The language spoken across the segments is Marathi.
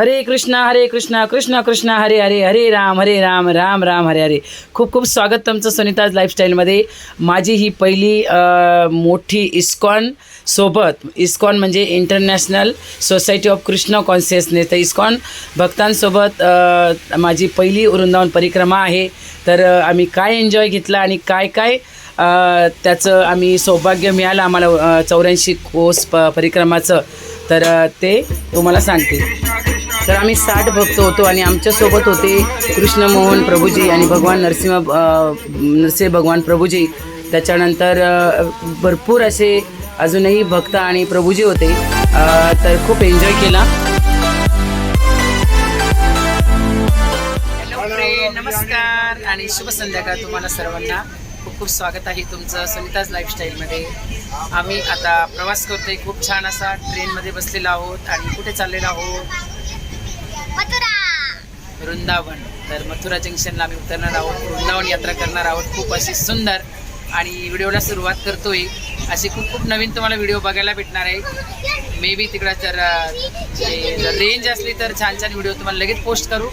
हरे कृष्णा हरे कृष्णा कृष्ण कृष्ण हरे हरे हरे राम हरे राम राम राम हरे हरे. खूप खूप स्वागत तुमचं सुनीताज लाईफस्टाईलमध्ये माझी ही पहिली मोठी इस्कॉन सोबत इस्कॉन म्हणजे international society of Krishna consciousness तर इस्कॉन भक्तांसोबत माझी पहिली वृंदावन परिक्रमा आहे. तर आम्ही काय एन्जॉय घेतला आणि काय काय त्याचं आम्ही सौभाग्य मिळालं आम्हाला चौऱ्याऐंशी कोस प परिक्रमाचं. तर ते तुम्हाला सांगते. तर आम्ही साठ भक्त होतो आणि आमच्यासोबत होते कृष्ण मोहन प्रभूजी आणि भगवान नरसिंह नरसिंह भगवान प्रभूजी. त्याच्यानंतर भरपूर असे अजूनही भक्त आणि प्रभूजी होते. तर खूप एन्जॉय केला. हॅलो नमस्कार आणि शुभ संध्याकाळ तुम्हाला सर्वांना. खूप खूप स्वागत आहे तुमचं सविताज लाईफस्टाईलमध्ये आम्ही आता प्रवास करतोय. खूप छान असा ट्रेनमध्ये बसलेला आहोत आणि कुठे चाललेला आहोत? वृंदावन. तर मथुरा जंक्शनला आम्ही उतरणार आहोत. वृंदावन यात्रा करणार आहोत. खूप अशी सुंदर आणि व्हिडिओला सुरुवात करतोय. असे खूप खूप नवीन तुम्हाला व्हिडिओ बघायला भेटणार आहे. मे बी तिकडं तर जे- जर रेंज असली तर छान छान व्हिडिओ तुम्हाला लगेच पोस्ट करू.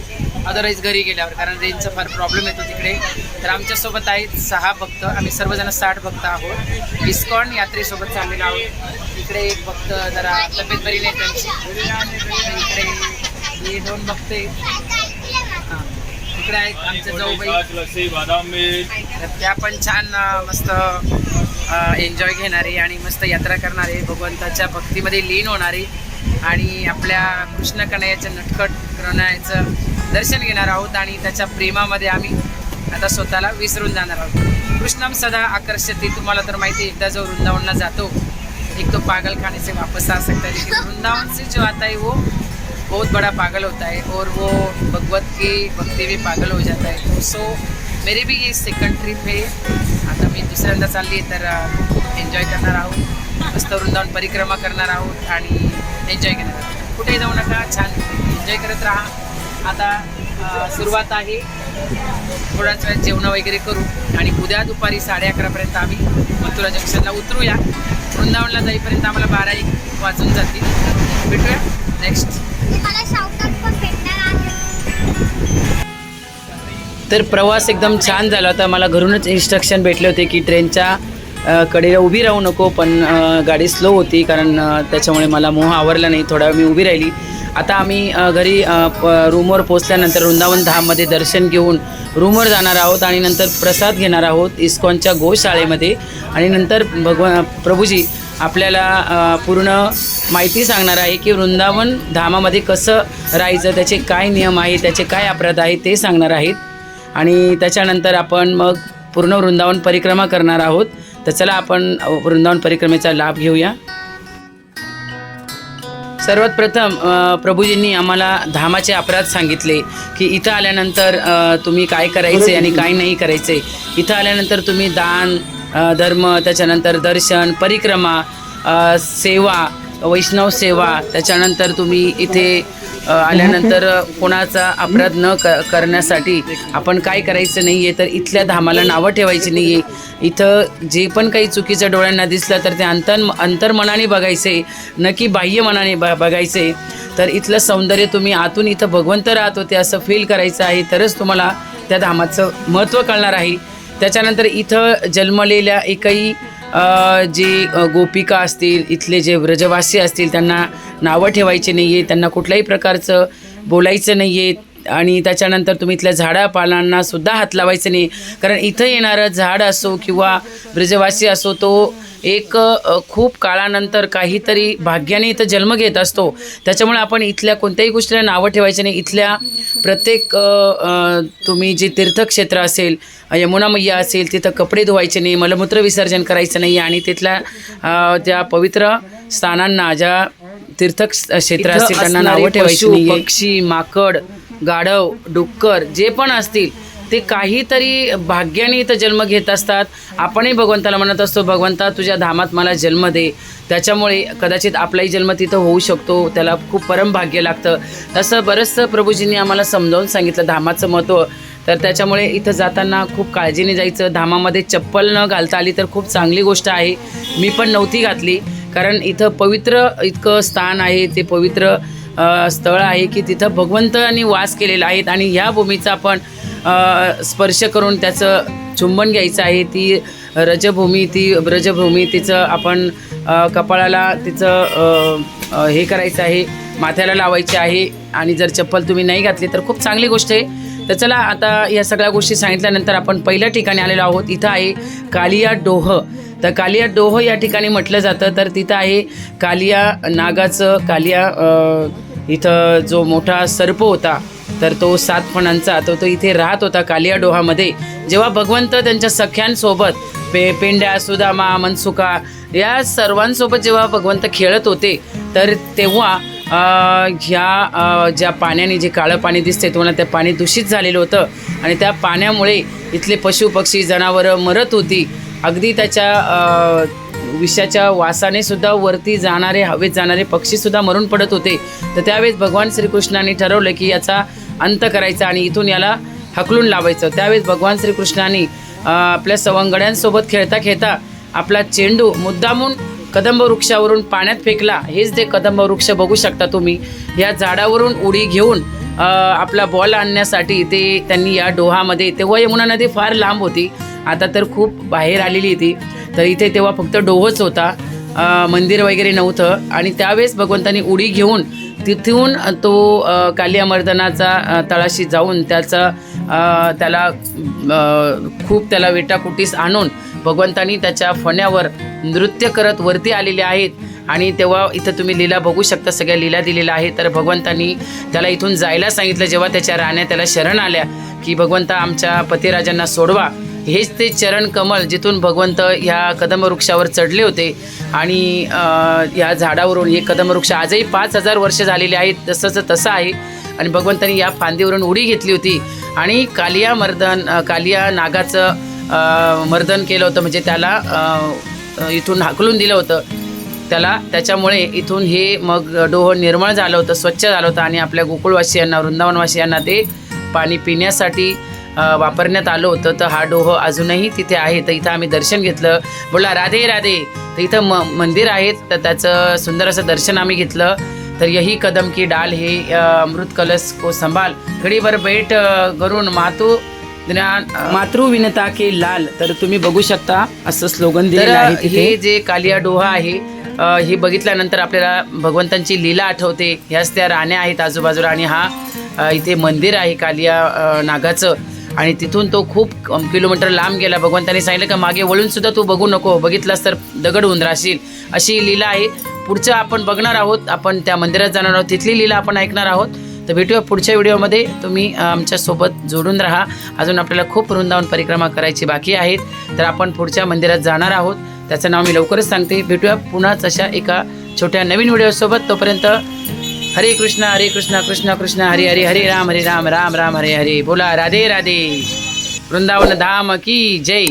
अदरवाईज घरी गेल्यावर कारण रेंजचा फार प्रॉब्लेम येतो तिकडे. तर आमच्यासोबत आहेत सहा भक्त. आम्ही सर्वजण साठ भक्त आहोत. इस्कॉन यात्रेसोबत चाललेलो आहोत. इकडे एक भक्त जरा तब्येत बरी नाही त्यांची इकडे हे दोन हां. इकडे आहेत आमच्या जाऊबाई. बादाम त्या पण छान मस्त एन्जॉय घेणारे आणि मस्त यात्रा करणारे भगवंताच्या भक्तीमध्ये लीन होणारे आणि आपल्या कृष्ण कन्हैयाच्या नटखट करण्याचं दर्शन घेणार आहोत आणि त्याच्या प्रेमामध्ये आम्ही आता स्वतःला विसरून जाणार आहोत. कृष्णम सदा आकर्षते तुम्हाला तर माहिती आहे, एकदा जो वृंदावनला जातो एक तो पागल खाने से वापस आ सकता है. लेकिन वृंदावन से जो आता है वो बहुत बड़ा पागल होता है और वो भगवत की भक्ति में पागल हो जाता है। सो मेरी भी ये सेकंड ट्रिप आहे आता मी दुसऱ्यांदा चालली तर खूप एन्जॉय करणार आहोत मस्त वृंदावन परिक्रमा करणार आहोत आणि एन्जॉय करणार आहोत कुठेही जाऊ नका छान एन्जॉय करत राहा. आता uh, सुरुवात आहे. थोड्याच वेळ जेवणं वगैरे करू. आणि उद्या दुपारी साडे अकरापर्यंत आम्ही मथुरा जंक्शनला उतरूया. वृंदावनला जाईपर्यंत आम्हाला बारा एक वाजून जातील. भेटूया नेक्स्ट मला शाउटआउट पण भेटणार आहे. तर प्रवास एकदम छान झाला होता. मला घरूनच इन्स्ट्रक्शन भेटले होते की ट्रेनच्या कडेला उभी राहू नको पण गाडी स्लो होती कारण त्याच्यामुळे मला मोह आवरला नाही. थोडा वेळ मी उभी राहिली. आता आम्ही घरी प- रूमवर पोचल्यानंतर वृंदावन धाममध्ये दर्शन घेऊन रूमवर जाणार आहोत आणि नंतर प्रसाद घेणार आहोत इस्कॉनच्या गोशाळेमध्ये. आणि नंतर भगवान प्रभूजी आपल्याला पूर्ण माहिती सांगणार आहे की वृंदावन धामामध्ये कसं राहायचं त्याचे काय नियम आहे त्याचे काय अपराध आहे ते सांगणार आहेत. आणि त्याच्यानंतर आपण मग पूर्ण वृंदावन परिक्रमा करणार आहोत. तर चला आपण वृंदावन परिक्रमेचा लाभ घेऊया. सर्वात प्रथम प्रभूजींनी आम्हाला धामाचे अपराध सांगितले की इथं आल्यानंतर तुम्ही काय करायचे आणि काय नाही करायचे? इथं आल्यानंतर तुम्ही दान धर्म त्याच्यानंतर दर्शन परिक्रमा सेवा वैष्णव सेवा त्याच्यानंतर तुम्ही इथे आल्यानंतर कोणाचा अपराध न क करण्यासाठी आपण काय करायचं नाही आहे तर इथल्या धामाला नावं ठेवायची नाही आहे इथं जे पण काही चुकीचं डोळ्यांना दिसलं तर ते अंतर अंतर्मनाने बघायचे न की बाह्य मनाने ब बघायचे. तर इथलं सौंदर्य तुम्ही आतून इथं भगवंत राहत होते असं फील करायचं आहे. तरच तुम्हाला त्या धामाचं महत्त्व कळणार आहे. त्याच्यानंतर इथं जन्मलेल्या एकही जी जे गोपिका असतील इथले जे व्रजवासी असतील त्यांना नावं ठेवायची नाही आहे त्यांना कुठल्याही प्रकारचं बोलायचं नाही आहे आणि त्याच्यानंतर तुम्ही इथल्या झाडापालांना सुद्धा हात लावायचं नाही कारण इथं येणारं झाड असो किंवा ब्रजवासी असो तो एक खूप काळानंतर काहीतरी भाग्याने इथं जन्म घेत असतो. त्याच्यामुळे आपण इथल्या कोणत्याही गोष्टीला नावं ठेवायची नाही. इथल्या प्रत्येक तुम्ही जे तीर्थक्षेत्र असेल यमुना मैया असेल तिथं कपडे धुवायचे नाही मलमूत्र विसर्जन करायचं नाही आणि तिथल्या त्या पवित्र स्थानांना ज्या तीर्थ क्षेत्र असतील त्यांना नावं ठेवायची पक्षी माकड गाढव डुक्कर जे पण असतील ते काहीतरी भाग्याने इथं जन्म घेत असतात. आपणही भगवंताला म्हणत असतो भगवंता तुझ्या धामात मला जन्म दे. त्याच्यामुळे कदाचित आपलाही जन्म तिथं होऊ शकतो. त्याला खूप परमभाग्य लागतं. तसं बरंचसं प्रभूजींनी आम्हाला समजावून सांगितलं धामाचं महत्त्व. तर त्याच्यामुळे इथं जाताना खूप काळजीने जायचं. धामामध्ये चप्पल न घालता आली तर खूप चांगली गोष्ट आहे. मी पण नव्हती घातली. कारण इथं पवित्र इतकं स्थान आहे ते पवित्र स्थळ आहे की तिथं भगवंतांनी वास केलेला आहेत आणि ह्या भूमीचा आपण स्पर्श करून त्याचं चुंबन घ्यायचं आहे. ती रजभूमी ती ब्रजभूमी तिचं आपण कपाळाला तिचं हे करायचं आहे माथ्याला लावायचे आहे आणि जर चप्पल तुम्ही नाही घातली तर खूप चांगली गोष्ट आहे. तर चला आता या सगळ्या गोष्टी सांगितल्यानंतर आपण पहिल्या ठिकाणी आलेलो आहोत. इथं आहे कालिया डोह. तर कालिया डोह या ठिकाणी म्हटलं जातं. तर तिथं आहे कालिया नागाचं कालिया इथं जो मोठा सर्प होता तर तो सात फणांचा तो तो इथे राहत होता कालिया डोहामध्ये. जेव्हा भगवंत त्यांच्या सख्यांसोबत पे पेंड्या सुदामा मनसुका या सर्वांसोबत जेव्हा भगवंत खेळत होते तर तेव्हा ह्या ज्या पाण्याने जे काळं पाणी दिसते तुम्हाला ते पाणी दूषित झालेलं होतं. आणि त्या पाण्यामुळे इथले पशु पक्षी जनावरं मरत होती. अगदी त्याच्या विषाच्या वासाने सुद्धा वरती जाणारे हवेत जाणारे पक्षीसुद्धा मरून पडत होते. तर त्यावेळेस भगवान श्रीकृष्णाने ठरवलं की याचा अंत करायचा आणि इथून याला हकलून लावायचं. त्यावेळेस भगवान श्रीकृष्णाने आपल्या सवंगड्यांसोबत खेळता खेळता आपला चेंडू मुद्दामून कदंब वृक्षावरून पाण्यात फेकला. हेच ते कदंब वृक्ष बघू शकता तुम्ही. या झाडावरून उडी घेऊन आपला बॉल आणण्यासाठी ते त्यांनी या डोहामध्ये तेव्हा यमुना नदी फार लांब होती. आता तर खूप बाहेर आलेली ती. तर इथे तेव्हा फक्त डोहच होता. मंदिर वगैरे नव्हतं. आणि त्यावेळेस भगवंतांनी उडी घेऊन तिथून तो काली कालियामर्दनाचा तळाशी जाऊन त्याचा त्याला खूप त्याला वेटाकुटीस आणून भगवंतांनी त्याच्या फण्यावर नृत्य करत वरती आलेले आहेत. आणि तेव्हा इथं तुम्ही लीला बघू शकता. सगळ्या लीला दिलेल्या आहेत. तर भगवंतांनी त्याला इथून जायला सांगितलं. जेव्हा त्याच्या राण्या त्याला शरण आल्या की भगवंता आमच्या पतिराजांना सोडवा. हेच ते चरण कमल जिथून भगवंत ह्या कदमवृक्षावर चढले होते. आणि या झाडावरून हे कदंबवृक्ष आजही पाच हजार वर्ष झालेले आहेत तसंच तसं आहे. आणि भगवंतांनी या फांदीवरून उडी घेतली होती. आणि कालिया मर्दन कालिया नागाचं मर्दन केलं होतं. म्हणजे त्याला इथून हाकलून दिलं होतं. त्याला त्याच्यामुळे इथून हे मग डोह निर्मळ झालं होतं स्वच्छ झालं होतं. आणि आपल्या गोकुळवासियांना वृंदावनवासियांना ते पाणी पिण्यासाठी वापरण्यात आलं होतं. तर हा डोह अजूनही तिथे आहे. तर इथं आम्ही दर्शन घेतलं. बोला राधे राधे. तर इथं म मंदिर आहेत. तर त्याचं सुंदर असं दर्शन आम्ही घेतलं. तर यही कदम की डाल हे अमृत कलश को संभाल. घडीभर बैठ करून मातू ज्ञान मातृ विनता के लाल. तर तुम्ही बघू शकता असं स्लोगन दिलेलं आहे हे जे कालिया डोहा आहे हे बघितल्यानंतर आपल्याला भगवंतांची लीला आठवते. ह्याच त्या राण्या आहेत आजूबाजूला. आणि हा इथे मंदिर आहे कालिया नागाचं. आणि तिथून तो खूप किलोमीटर लांब गेला. भगवंतांनी सांगितलं का मागे वळून सुद्धा तू बघू नको. बघितलास तर दगड होऊन राहशील अशी लीला आहे. पुढचं आपण बघणार आहोत. आपण त्या मंदिरात जाणार आहोत. तिथली लीला आपण ऐकणार आहोत. तर भेटूया पुढच्या व्हिडिओमध्ये. तुम्ही आमच्यासोबत जोडून राहा. अजून आपल्याला खूप वृंदावन परिक्रमा करायची बाकी आहेत. तर आपण पुढच्या मंदिरात जाणार आहोत. त्याचं नाव मी लवकरच सांगते. भेटूया पुन्हाच अशा एका छोट्या नवीन व्हिडिओसोबत. तोपर्यंत हरे कृष्ण हरे कृष्ण कृष्ण कृष्ण हरे हरे हरे राम हरे राम राम राम हरे हरे। बोला राधे राधे। वृंदावन धाम की जय।